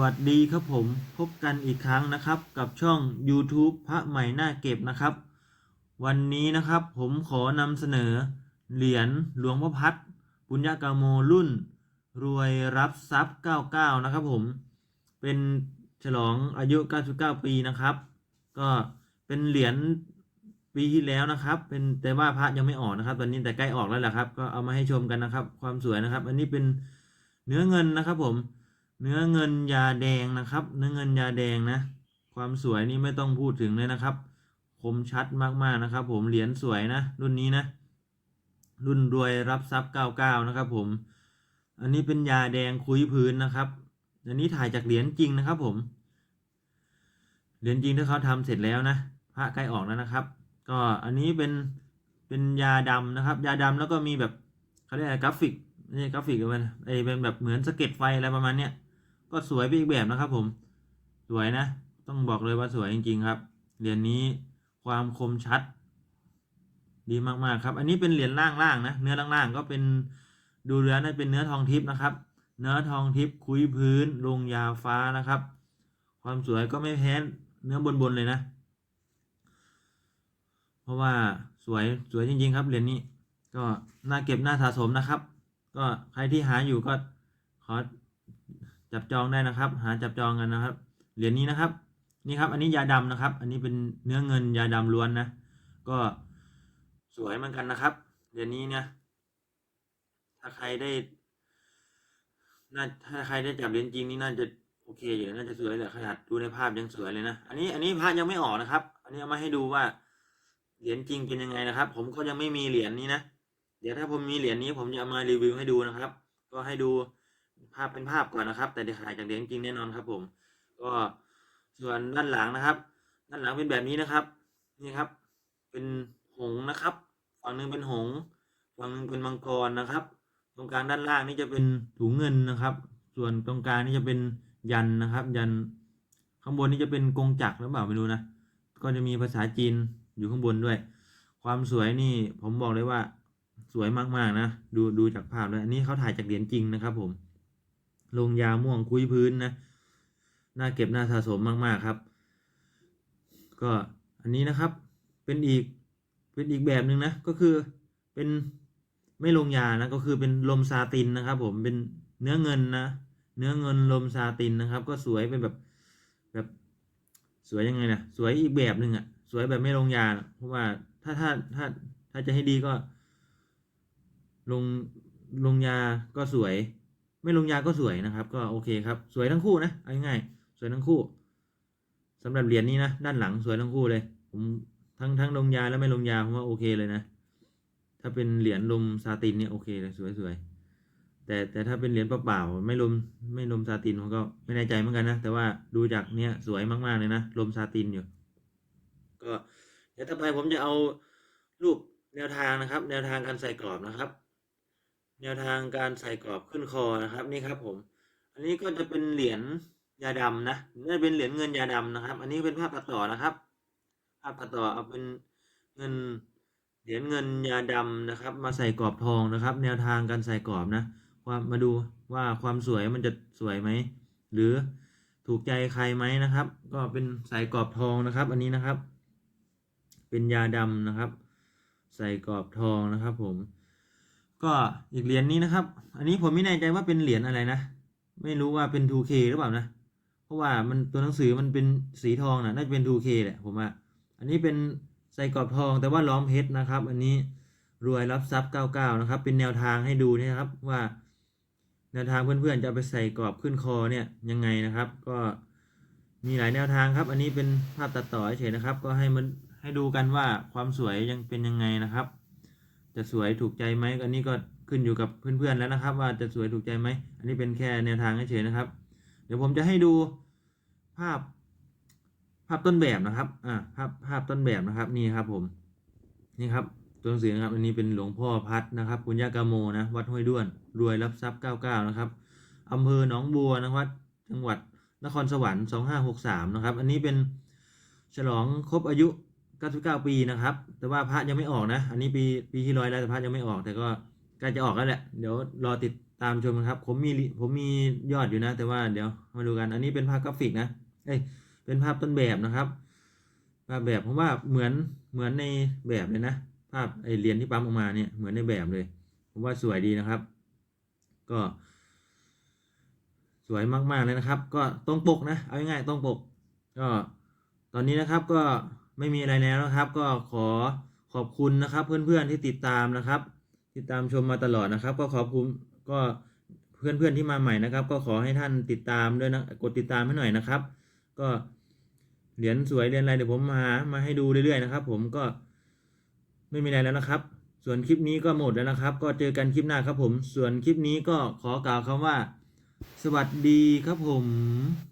วัสดีครับผมพบกันอีกครั้งนะครับ กับช่อง YouTube พระใหม่หน้าเก็บนะครับ วันนี้นะครับผมขอนำเสนอ เหรียญหลวงพ่อพัดปุญญากาโมรุ่น รวยรับทรัพย์ 99 นะครับผม เป็นฉลองอายุ 99 ปีนะครับ ก็เป็นเหรียญปีที่แล้วนะครับ เป็นแต่ว่าพระยังไม่ออกนะครับ ตอนนี้แต่ใกล้ออกแล้วแหละครับ ก็เอามาให้ชมกันนะครับ ความสวยนะครับ อันนี้เป็นเนื้อเงินนะครับผม เนื้อเงินยาแดงนะครับ เนื้อเงินยาแดงนะ ความสวยนี่ไม่ต้องพูดถึงเลยนะครับ คมชัดมากๆนะครับ ผมเหรียญสวยนะ รุ่นนี้นะ รุ่นรวยรับทรัพย์99นะครับ ผม อันนี้เป็นยาแดงคุยพื้นนะครับ อันนี้ถ่ายจากเหรียญจริงนะครับ ผม เหรียญจริงที่เขาทำเสร็จแล้วนะพระใกล้ออกแล้วนะครับ ก็อันนี้เป็นเป็นยาดำนะครับ ยาดำแล้วก็มีแบบเขาเรียกอะไรกราฟิกไม่กราฟิกอะไรนะไอเป็นแบบเหมือนสะเก็ตไฟอะไรประมาณเนี้ย ก็สวยไปอีกแบบนะครับ ผม สวยนะ ต้องบอกเลยว่าสวยจริง ๆ ครับ เหรียญนี้ความคมชัด ดีมากๆครับ อันนี้เป็นเหรียญล่างๆนะ เนื้อล่างๆ ก็เป็นดูเรือนะเป็นเนื้อทองทิพย์นะครับ เนื้อทองทิพย์คุยพื้น ลงยาฟ้านะครับ ความสวยก็ไม่แพ้เนื้อบนๆเลยนะ เพราะว่าสวยสวยจริง ๆ ครับเหรียญนี้ ก็น่าเก็บน่าสะสมนะครับ ก็ใครที่หาอยู่ก็ขอ จับจองได้นะครับ หาจับจองกันนะครับ เหรียญนี้นะครับ นี่ครับ อันนี้ยาดำนะครับ อันนี้เป็นเนื้อเงินยาดำล้วนนะ ก็สวยเหมือนกันนะครับ เหรียญนี้เนี่ยถ้าใครได้น่าถ้าใครได้จับเหรียญจริงนี่น่าจะโอเคอยู่น่าจะสวยเลยขนาดดูในภาพยังสวยเลยนะ อันนี้อันนี้ภาพยังไม่ออกนะครับ อันนี้เอามาให้ดูว่าเหรียญจริงเป็นยังไงนะครับ ผมก็ยังไม่มีเหรียญนี้นะ เดี๋ยวถ้าผมมีเหรียญนี้ผมจะเอามารีวิวให้ดูนะครับ ก็ให้ดู ภาพเป็นภาพก่อนนะครับ แต่เดี๋ยวถ่ายจากเหรียญจริงแน่นอนครับ ผม ก็ส่วนด้านหลังนะครับ ด้านหลังเป็นแบบนี้นะครับ นี่ครับ เป็นหงนะครับ ฝั่งหนึ่งเป็นหงฝั่งหนึ่งเป็นมังกรนะครับ ตรงกลางด้านล่างนี่จะเป็นถุงเงินนะครับ ส่วนตรงกลางนี่จะเป็นยันนะครับ ยันข้างบนนี่จะเป็นกงจักรหรือเปล่าไม่รู้นะก็จะมีภาษาจีนอยู่ข้างบนด้วย ความสวยนี่ผมบอกเลยว่าสวยมากๆนะ ดูดูจากภาพเลยอันนี้เขาถ่ายจากเหรียญจริงนะครับผม ลงยาม่วงคุยพื้นนะน่าเก็บน่าสะสมมาก ๆ ครับ ก็อันนี้นะครับเป็นอีกเป็นอีกแบบหนึ่งนะก็คือเป็นไม่ลงยานะก็คือเป็นลมซาตินนะครับ ผมเป็นเนื้อเงินนะเนื้อเงินลมซาตินนะครับ ก็สวยเป็นแบบแบบสวยยังไงนะสวยอีกแบบหนึ่งอะสวยแบบไม่ลงยานะเพราะว่าถ้าถ้าถ้าถ้าจะให้ดีก็ ลงลงยาก็สวย ไม่ลงยาก็สวยนะครับ ก็โอเคครับ สวยทั้งคู่นะเอาง่ายๆสวยทั้งคู่สำหรับเหรียญนี้นะด้านหลังสวยทั้งคู่เลย ผมทั้งทั้งลงยาและไม่ลงยาผมว่าโอเคเลยนะ ถ้าเป็นเหรียญลมซาตินเนี่ยโอเคเลยสวยๆแต่แต่ถ้าเป็นเหรียญเปล่าๆไม่ลมไม่ลมซาตินผมก็ไม่แน่ใจเหมือนกันนะแต่ว่าดูจากเนี้ยสวยมากๆเลยนะลมซาตินอยู่ ก็เดี๋ยวต่อไปผมจะเอารูปแนวทางนะครับ แนวทางการใส่กรอบนะครับ แนวทางการใส่กรอบขึ้นคอนะครับนี่ครับผม อันนี้ก็จะเป็นเหรียญยาดำนะนี่เป็นเหรียญเงินยาดำนะครับ อันนี้เป็นภาพตัดต่อนะครับภาพตัดต่อเอาเป็นเงินเหรียญเงินยาดำนะครับ มาใส่กรอบทองนะครับ แนวทางการใส่กรอบนะความมาดูว่าความสวยมันจะสวยไหมหรือถูกใจใครไหมนะครับ ก็เป็นใส่กรอบทองนะครับ อันนี้นะครับ เป็นยาดำนะครับ ใส่กรอบทองนะครับผม ก็อีกเหรียญนี้นะครับ อันนี้ผมไม่แน่ใจว่าเป็นเหรียญอะไรนะ ไม่รู้ว่าเป็น 2K หรือเปล่านะ เพราะว่ามันตัวหนังสือมันเป็นสีทองนะน่าจะเป็น 2K แหละผมว่า อันนี้เป็นใส่กรอบทองแต่ว่าล้อมเพชรนะครับ อันนี้รวยรับทรัพย์99นะครับ เป็นแนวทางให้ดูนะครับว่า แนวทางเพื่อนๆจะไปใส่กรอบขึ้นคอเนี่ยยังไงนะครับ ก็มีหลายแนวทางครับ อันนี้เป็นภาพตัดต่อเฉยนะครับ ก็ให้มันให้ดูกันว่าความสวยยังเป็นยังไงนะครับ จะสวยถูกใจไหมอันนี้ก็ขึ้นอยู่กับเพื่อนๆแล้วนะครับ ว่าจะสวยถูกใจไหมอันนี้เป็นแค่แนวทางเฉยๆนะครับ เดี๋ยวผมจะให้ดูภาพภาพต้นแบบนะครับอ่าภาพภาพต้นแบบนะครับนี่ครับผมนี่ครับตัวหนังสือนะครับอันนี้เป็นหลวงพ่อพัดนะครับปุญญากาโมนะวัดห้วยด้วน รวยรับทรัพย์99นะครับอำเภอหนองบัวนะครับจังหวัดนครสวรรค์2563นะครับอันนี้เป็นฉลองครบอายุ 99 ปีนะครับ แต่ว่าพระยังไม่ออกนะ อันนี้ปีปีที่ร้อยแล้วแต่พระยังไม่ออก แต่ก็ใกล้จะออกแล้วแหละ เดี๋ยวรอติดตามชมนะครับ ผมมีผมมียอดอยู่นะ แต่ว่าเดี๋ยวมาดูกัน อันนี้เป็นภาพกราฟิกนะ เอ้ย เป็นภาพต้นแบบนะครับ ภาพแบบผมว่าเหมือนเหมือนในแบบเลยนะ ภาพไอเรียญที่ปั๊มออกมาเนี่ยเหมือนในแบบเลย ผมว่าสวยดีนะครับ ก็ สวยมากๆเลยนะครับ ก็ตรงปกนะ เอาง่ายๆตรงปก ก็ตอนนี้นะครับก็ ไม่มีอะไรแล้วนะครับ ก็ขอขอบคุณนะครับ เพื่อนๆที่ติดตามนะครับ ติดตามชมมาตลอดนะครับ ก็ขอบคุณก็เพื่อนๆที่มาใหม่นะครับ ก็ขอให้ท่านติดตามด้วยนะกดติดตามให้หน่อยนะครับ ก็เหรียญสวยเหรียญอะไรเดี๋ยวผมมามาให้ดูเรื่อยๆนะครับ ผมก็ไม่มีอะไรแล้วนะครับ ส่วนคลิปนี้ก็หมดแล้วนะครับ ก็เจอกันคลิปหน้าครับผม ส่วนคลิปนี้ก็ขอกล่าวคำว่า สวัสดีครับผม